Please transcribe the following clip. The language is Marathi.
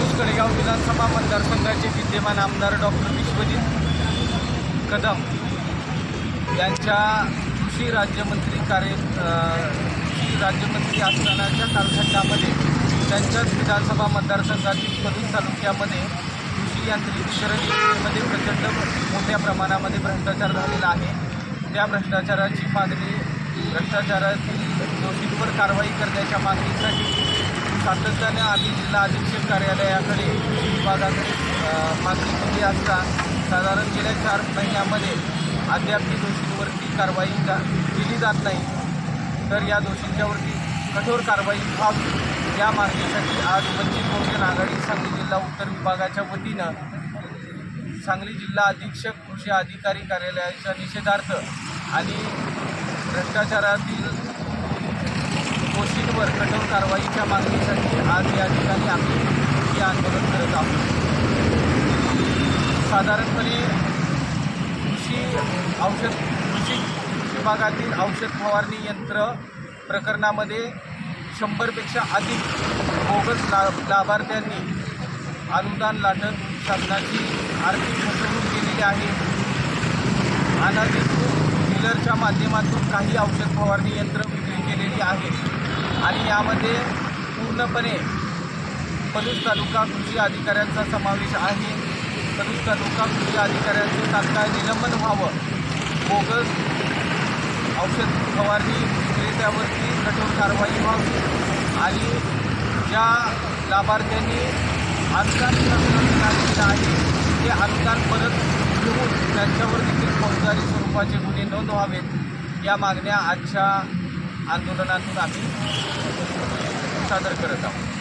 विधानसभा मतदारसंघाचे विद्यमान आमदार डॉक्टर विश्वजित कदम यांच्या कृषी राज्यमंत्री कार्य कृषी राज्यमंत्री असतानाच्या कालखंडामध्ये त्यांच्याच विधानसभा मतदारसंघातील पलूस तालुक्यामध्ये कृषी यांत्रिकीकरण योजनेमध्ये प्रचंड मोठ्या प्रमाणामध्ये भ्रष्टाचार झालेला आहे. त्या भ्रष्टाचाराची मागणी भ्रष्टाचारातील दोषींवर कारवाई करण्याच्या मागणीसाठी सातत्याने आम्ही जिल्हा अधीक्षक कार्यालयाकडे विभागाकडे मागणी केली असता साधारण गेल्या चार महिन्यामध्ये अद्याप दोषींवरती कारवाई केली जात नाही. तर या दोषींच्यावरती कठोर कारवाई व्हावी या मागणीसाठी आज वंचित बहुजन आघाडी सांगली जिल्हा उत्तर विभागाच्या वतीनं सांगली जिल्हा अधीक्षक कृषी अधिकारी कार्यालयाच्या निषेधार्थ आणि भ्रष्टाचारातील दोषींवर कठोर कारवाईच्या मागणीसाठी आज या ठिकाणी आम्ही हे आंदोलन करत आहोत. साधारणपणे कृषी औषध कृषी विभागातील औषध फवारणी यंत्र प्रकरणामध्ये शंभरपेक्षा अधिक बोगस ला लाभार्थ्यांनी अनुदान लाटत शासनाची आर्थिक फसवणूक केलेली आहे. अनाधिकृत डीलरच्या माध्यमातून काही औषध फवारणी यंत्र विक्री केलेली आहे आणि यामध्ये पूर्णपणे पलूस तालुका कृषी अधिकाऱ्यांचा समावेश आहे. पलूस तालुका कृषी अधिकाऱ्यांचे तात्काळ निलंबन व्हावं. बोगस औषध फवारणी विक्रेत्यावरती कठोर कारवाई व्हावी आणि ज्या लाभार्थ्यांनी अनुदान शासनाने आहे ते अनुदान परत घेऊन त्यांच्यावर देखील फौजदारी स्वरूपाचे गुन्हे नोंद व्हावेत या मागण्या आजच्या आंदोलनातून आम्ही सादर करत आहोत